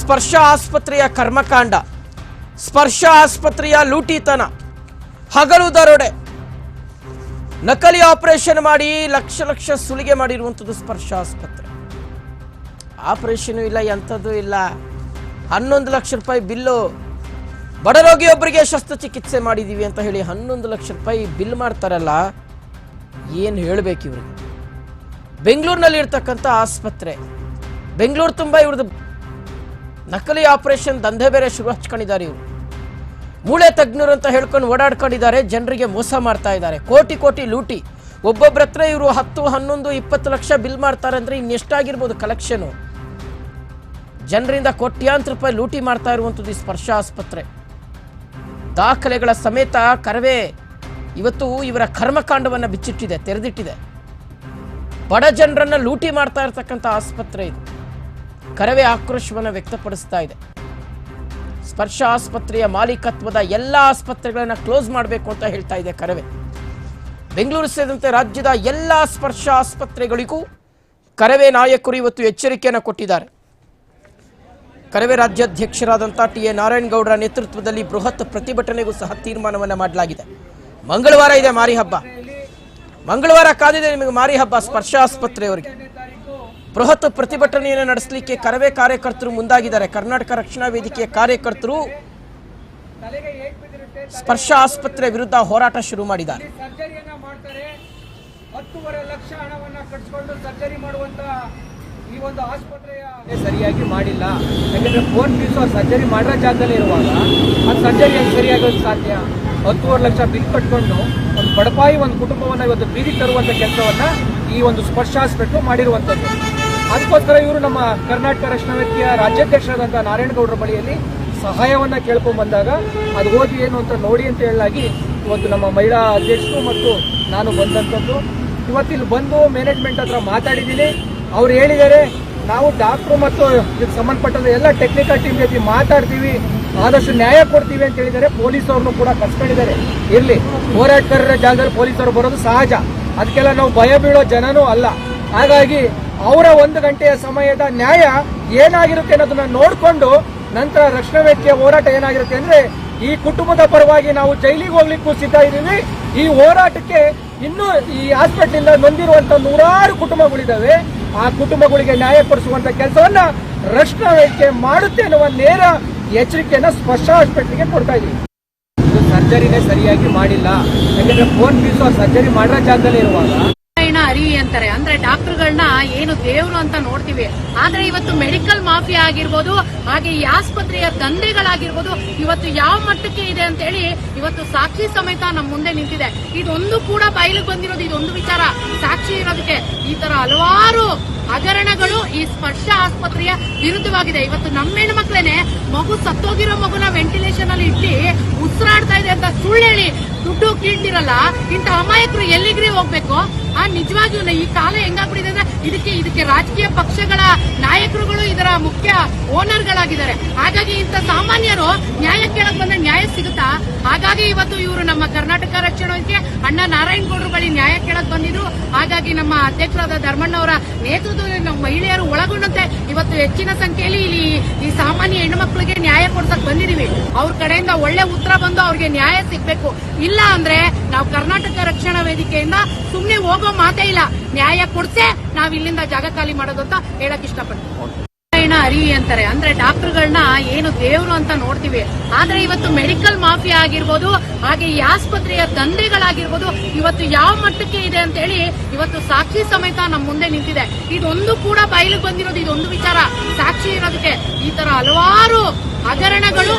ಸ್ಪರ್ಶ ಆಸ್ಪತ್ರೆಯ ಕರ್ಮಕಾಂಡ ಸ್ಪರ್ಶ ಆಸ್ಪತ್ರೆಯ ಲೂಟಿತನ, ಹಗಲು ದರೋಡೆ. ನಕಲಿ ಆಪರೇಷನ್ ಮಾಡಿ ಲಕ್ಷ ಲಕ್ಷ ಸುಲಿಗೆ ಮಾಡಿರುವಂಥದ್ದು ಸ್ಪರ್ಶ ಆಸ್ಪತ್ರೆ ಆಪರೇಷನ್ ಇಲ್ಲ, ಎಂಥದ್ದು ಇಲ್ಲ. ಹನ್ನೊಂದು ಲಕ್ಷ ರೂಪಾಯಿ ಬಿಲ್ಲು. ಬಡ ರೋಗಿಯೊಬ್ಬರಿಗೆ ಶಸ್ತ್ರಚಿಕಿತ್ಸೆ ಮಾಡಿದೀವಿ ಅಂತ ಹೇಳಿ ಹನ್ನೊಂದು ಲಕ್ಷ ರೂಪಾಯಿ ಬಿಲ್ ಮಾಡ್ತಾರಲ್ಲ, ಏನು ಹೇಳಬೇಕು ಇವ್ರಿಗೆ? ಬೆಂಗಳೂರಿನಲ್ಲಿ ಇರ್ತಕ್ಕಂಥ ಆಸ್ಪತ್ರೆ. ಬೆಂಗಳೂರು ತುಂಬ ಇವ್ರದ್ದು ನಕಲಿ ಆಪರೇಷನ್ ದಂಧೆ ಬೇರೆ ಶುರು ಹಚ್ಕೊಂಡಿದ್ದಾರೆ ಇವರು. ಮೂಳೆ ತಜ್ಞರು ಅಂತ ಹೇಳ್ಕೊಂಡು ಓಡಾಡ್ಕೊಂಡಿದ್ದಾರೆ, ಜನರಿಗೆ ಮೋಸ ಮಾಡ್ತಾ ಇದ್ದಾರೆ. ಕೋಟಿ ಕೋಟಿ ಲೂಟಿ. ಒಬ್ಬೊಬ್ಬರ ಹತ್ರ ಇವರು ಹತ್ತು, ಹನ್ನೊಂದು, ಇಪ್ಪತ್ತು ಲಕ್ಷ ಬಿಲ್ ಮಾಡ್ತಾರೆ ಅಂದ್ರೆ ಇನ್ನೆಷ್ಟಾಗಿರ್ಬೋದು ಕಲೆಕ್ಷನು ಜನರಿಂದ ಕೋಟ್ಯಾಂತರ ರೂಪಾಯಿ ಲೂಟಿ ಮಾಡ್ತಾ ಇರುವಂಥದ್ದು ಈ ಸ್ಪರ್ಶ ಆಸ್ಪತ್ರೆ ದಾಖಲೆಗಳ ಸಮೇತ ಕರವೇ ಇವತ್ತು ಇವರ ಕರ್ಮಕಾಂಡವನ್ನು ಬಿಚ್ಚಿಟ್ಟಿದೆ, ತೆರೆದಿಟ್ಟಿದೆ. ಬಡ ಜನರನ್ನು ಲೂಟಿ ಮಾಡ್ತಾ ಇರತಕ್ಕಂಥ ಆಸ್ಪತ್ರೆ ಇದು. ಕರವೇ ಆಕ್ರೋಶವನ್ನು ವ್ಯಕ್ತಪಡಿಸ್ತಾ ಇದೆ. ಸ್ಪರ್ಶ ಆಸ್ಪತ್ರೆಯ ಮಾಲೀಕತ್ವದ ಎಲ್ಲ ಆಸ್ಪತ್ರೆಗಳನ್ನು ಕ್ಲೋಸ್ ಮಾಡಬೇಕು ಅಂತ ಹೇಳ್ತಾ ಇದೆ ಕರವೇ. ಬೆಂಗಳೂರು ಸೇರಿದಂತೆ ರಾಜ್ಯದ ಎಲ್ಲ ಸ್ಪರ್ಶ ಆಸ್ಪತ್ರೆಗಳಿಗೂ ಕರವೇ ನಾಯಕರು ಇವತ್ತು ಎಚ್ಚರಿಕೆಯನ್ನು ಕೊಟ್ಟಿದ್ದಾರೆ. ಕರವೇ ರಾಜ್ಯಾಧ್ಯಕ್ಷರಾದಂಥ ಟಿ ಎ ನಾರಾಯಣಗೌಡರ ನೇತೃತ್ವದಲ್ಲಿ ಬೃಹತ್ ಪ್ರತಿಭಟನೆಗೂ ಸಹ ತೀರ್ಮಾನವನ್ನು ಮಾಡಲಾಗಿದೆ. ಮಂಗಳವಾರ ಇದೆ ಮಾರಿ ಹಬ್ಬ. ಮಂಗಳವಾರ ಕಾದಿದೆ ನಿಮಗೆ ಮಾರಿ ಹಬ್ಬ ಸ್ಪರ್ಶ ಆಸ್ಪತ್ರೆಯವರಿಗೆ ಬೃಹತ್ ಪ್ರತಿಭಟನೆಯನ್ನು ನಡೆಸಲಿಕ್ಕೆ ಕರವೇ ಕಾರ್ಯಕರ್ತರು ಮುಂದಾಗಿದ್ದಾರೆ. ಕರ್ನಾಟಕ ರಕ್ಷಣಾ ವೇದಿಕೆಯ ಕಾರ್ಯಕರ್ತರು ಸ್ಪರ್ಶ ಆಸ್ಪತ್ರೆ ವಿರುದ್ಧ ಹೋರಾಟ ಶುರು ಮಾಡಿದ್ದಾರೆ. ಸರ್ಜರಿಯನ್ನ ಮಾಡ್ತಾರೆ. ಹತ್ತೂವರೆ ಲಕ್ಷ ಹಣವನ್ನ ಕಟ್ಸ್ಕೊಂಡು ಸರ್ಜರಿ ಮಾಡುವಂತ ಈ ಒಂದು ಆಸ್ಪತ್ರೆಯ ಸರಿಯಾಗಿ ಮಾಡಿಲ್ಲ. ಯಾಕಂದ್ರೆ ಫೋನ್ ಫೀಸು ಸರ್ಜರಿ ಮಾಡಿರೋ ಜಾಗದಲ್ಲಿ ಇರುವಾಗ ಆ ಸರ್ಜರಿ ಹೆಂಗ್ ಸರಿಯಾಗೋದು ಸಾಧ್ಯ? ಹತ್ತೂವರೆ ಲಕ್ಷ ಬಿಲ್ ಕಟ್ಕೊಂಡು ಒಂದು ಬಡಪಾಯಿ ಒಂದು ಕುಟುಂಬವನ್ನ ಇವತ್ತು ಬೀದಿ ತರುವಂತ ಕೆಲಸವನ್ನ ಈ ಒಂದು ಸ್ಪರ್ಶ ಆಸ್ಪೆಟ್ಲು ಮಾಡಿರುವಂತದ್ದು. ಅದಕ್ಕೋಸ್ಕರ ಇವರು ನಮ್ಮ ಕರ್ನಾಟಕ ರಕ್ಷಣಾ ವೇದಿಕೆಯ ರಾಜ್ಯಾಧ್ಯಕ್ಷರಾದಂಥ ನಾರಾಯಣಗೌಡರ ಬಳಿಯಲ್ಲಿ ಸಹಾಯವನ್ನ ಕೇಳ್ಕೊಂಡ್ ಬಂದಾಗ ಅದು ಹೋಗಿ ಏನು ಅಂತ ನೋಡಿ ಅಂತ ಹೇಳಲಾಗಿ ಇವತ್ತು ನಮ್ಮ ಮಹಿಳಾ ಅಧ್ಯಕ್ಷರು ಮತ್ತು ನಾನು ಬಂದಂಥದ್ದು ಇವತ್ತಿಲ್ಲಿ ಬಂದು ಮ್ಯಾನೇಜ್ಮೆಂಟ್ ಹತ್ರ ಮಾತಾಡಿದ್ದೀನಿ. ಅವ್ರು ಹೇಳಿದ್ದಾರೆ, ನಾವು ಡಾಕ್ಟ್ರು ಮತ್ತು ಇದಕ್ಕೆ ಸಂಬಂಧಪಟ್ಟಂತ ಎಲ್ಲ ಟೆಕ್ನಿಕಲ್ ಟೀಮ್ ಜೊತೆ ಮಾತಾಡ್ತೀವಿ. ಆದಷ್ಟು ನ್ಯಾಯ ಕೊಡ್ತೀವಿ ಅಂತ ಹೇಳಿದರೆ ಪೊಲೀಸ್ ಅವ್ರನ್ನು ಕೂಡ ಕಸ್ಕೊಂಡಿದ್ದಾರೆ ಇರ್ಲಿ, ಹೋರಾಟಗಾರರ ಜಾಗದಲ್ಲಿ ಪೊಲೀಸರು ಬರೋದು ಸಹಜ. ಅದಕ್ಕೆಲ್ಲ ನಾವು ಭಯ ಬೀಳೋ ಜನನೂ ಅಲ್ಲ. ಹಾಗಾಗಿ ಅವರ ಒಂದು ಗಂಟೆಯ ಸಮಯದ ನ್ಯಾಯ ಏನಾಗಿರುತ್ತೆ ಅನ್ನೋದನ್ನ ನೋಡಿಕೊಂಡು ನಂತರ ರಕ್ಷಣಾ ವೇದಿಕೆಯ ಹೋರಾಟ ಏನಾಗಿರುತ್ತೆ ಅಂದ್ರೆ ಈ ಕುಟುಂಬದ ಪರವಾಗಿ ನಾವು ಜೈಲಿಗೆ ಹೋಗ್ಲಿಕ್ಕೂ ಸಿದ್ಧ ಇದ್ದೀವಿ. ಈ ಹೋರಾಟಕ್ಕೆ ಇನ್ನೂ ಈ ಹಾಸ್ಪಿಟಲ್ ನೊಂದಿರುವಂತ ನೂರಾರು ಕುಟುಂಬಗಳಿದ್ದಾವೆ. ಆ ಕುಟುಂಬಗಳಿಗೆ ನ್ಯಾಯ ಕೊಡಿಸುವಂತ ಕೆಲಸವನ್ನ ರಕ್ಷಣಾ ವೇದಿಕೆ ಮಾಡುತ್ತೆ ಅನ್ನುವ ನೇರ ಎಚ್ಚರಿಕೆಯನ್ನ ಸ್ಪಷ್ಟ ಹಾಸ್ಪಿಟಲ್ಗೆ ಕೊಡ್ತಾ ಇದೀವಿ ಇದು ಸರ್ಜರಿನೇ ಸರಿಯಾಗಿ ಮಾಡಿಲ್ಲ. ಯಾಕಂದ್ರೆ ಫೋನ್ ಫೀಸು ಸರ್ಜರಿ ಮಾಡಿರೋ ಜಾಗದಲ್ಲಿ ಇರುವಾಗ. ಅರಿವಿ ಅಂತಾರೆ. ಅಂದ್ರೆ ಡಾಕ್ಟರ್ಗಳನ್ನ ಏನು ದೇವರು ಅಂತ ನೋಡ್ತೀವಿ. ಆದ್ರೆ ಇವತ್ತು ಮೆಡಿಕಲ್ ಮಾಫಿಯಾ ಆಗಿರ್ಬೋದು, ಹಾಗೆ ಈ ಆಸ್ಪತ್ರೆಯ ದಂಧೆಗಳಾಗಿರ್ಬೋದು, ಇವತ್ತು ಯಾವ ಮಟ್ಟಕ್ಕೆ ಇದೆ ಅಂತ ಹೇಳಿ ಇವತ್ತು ಸಾಕ್ಷಿ ಸಮೇತ ನಮ್ಮ ಮುಂದೆ ನಿಂತಿದೆ. ಇದೊಂದು ಕೂಡ ಬಯಲಿಗೆ ಬಂದಿರೋದು ಇದೊಂದು ವಿಚಾರ. ಸಾಕ್ಷಿ ಇರೋದಕ್ಕೆ ಈ ತರ ಹಲವಾರು ಹಗರಣಗಳು ಈ ಸ್ಪರ್ಶ ಆಸ್ಪತ್ರೆಯ ವಿರುದ್ಧವಾಗಿದೆ. ಇವತ್ತು ನಮ್ಮ ಹೆಣ್ಮಕ್ಳೇನೆ ಮಗು ಸತ್ತೋಗಿರೋ ಮಗುನ ವೆಂಟಿಲೇಷನ್ ಅಲ್ಲಿ ಇಟ್ಟು ಉಸಿರಾಡ್ತಾ ಇದೆ ಅಂತ ಸುಳ್ಳು ಹೇಳಿ ದುಡ್ಡು ಕೀಳ್ತಿರಲ್ಲ ಇಂಥ ಅಮಾಯಕರು ಎಲ್ಲಿಗ್ರಿ ಹೋಗ್ಬೇಕು? ಆ, ನಿಜವಾಗಿಯೂ ಈ ಕಾಲ ಹೆಂಗಾಗ್ಬಿಟ್ಟಿದೆ ಅಂದ್ರೆ ಇದಕ್ಕೆ ಇದಕ್ಕೆ ರಾಜಕೀಯ ಪಕ್ಷಗಳ ನಾಯಕರುಗಳು ಇದರ ಮುಖ್ಯ ಓನರ್ ಗಳಾಗಿದ್ದಾರೆ ಹಾಗಾಗಿ ಇಂಥ ಸಾಮಾನ್ಯರು ನ್ಯಾಯ ಕೇಳಕ್ ಬಂದ್ರೆ ನ್ಯಾಯ ಸಿಗುತ್ತಾ? ಹಾಗಾಗಿ ಇವತ್ತು ಇವರು ನಮ್ಮ ಕರ್ನಾಟಕ ರಕ್ಷಣಾ ಅಣ್ಣ ನಾರಾಯಣಗೌಡರು ಬಳಿ ನ್ಯಾಯ ಕೇಳಕ್ ಬಂದಿದ್ರು. ಹಾಗಾಗಿ ನಮ್ಮ ಅಧ್ಯಕ್ಷರಾದ ಧರ್ಮಣ್ಣವರ ನೇತೃತ್ವದಲ್ಲಿ ನಮ್ಮ ಮಹಿಳೆಯರು ಒಳಗೊಂಡಂತೆ ಇವತ್ತು ಹೆಚ್ಚಿನ ಸಂಖ್ಯೆಯಲ್ಲಿ ಇಲ್ಲಿ ಈ ಸಾಮಾನ್ಯ ಹೆಣ್ಣುಮಕ್ಕಳಿಗೆ ನ್ಯಾಯ ಕೊಡ್ಸಕ್ ಬಂದಿದೀವಿ ಅವ್ರ ಕಡೆಯಿಂದ ಒಳ್ಳೆ ಉತ್ತರ ಬಂದು ಅವ್ರಿಗೆ ನ್ಯಾಯ ಸಿಗ್ಬೇಕು. ಇಲ್ಲ ಅಂದ್ರೆ ನಾವು ಕರ್ನಾಟಕ ರಕ್ಷಣಾ ವೇದಿಕೆಯಿಂದ ಸುಮ್ಮನೆ ಹೋಗೋ ಮಾತೇ ಇಲ್ಲ. ನ್ಯಾಯ ಕೊಡ್ಸೆ ನಾವು ಇಲ್ಲಿಂದ ಜಾಗ ಖಾಲಿ ಮಾಡೋದು ಅಂತ ಹೇಳಕ್ ಇಷ್ಟಪಡ್ತೀನಿ. ನಾರಾಯಣ ಅರಿವಿ ಅಂತಾರೆ. ಅಂದ್ರೆ ಡಾಕ್ಟರ್ಗಳನ್ನ ಏನು ದೇವರು ಅಂತ ನೋಡ್ತೀವಿ. ಆದ್ರೆ ಇವತ್ತು ಮೆಡಿಕಲ್ ಮಾಫಿಯಾ ಆಗಿರ್ಬೋದು, ಹಾಗೆ ಈ ಆಸ್ಪತ್ರೆಯ ದಂಧೆಗಳಾಗಿರ್ಬೋದು, ಇವತ್ತು ಯಾವ ಮಟ್ಟಕ್ಕೆ ಇದೆ ಅಂತ ಹೇಳಿ ಇವತ್ತು ಸಾಕ್ಷಿ ಸಮೇತ ನಮ್ಮ ಮುಂದೆ ನಿಂತಿದೆ. ಇದೊಂದು ಕೂಡ ಬಯಲಿಗೆ ಬಂದಿರೋದು ಇದೊಂದು ವಿಚಾರ. ಸಾಕ್ಷಿ ಇರೋದಕ್ಕೆ ಈ ತರ ಹಲವಾರು ಹಗರಣಗಳು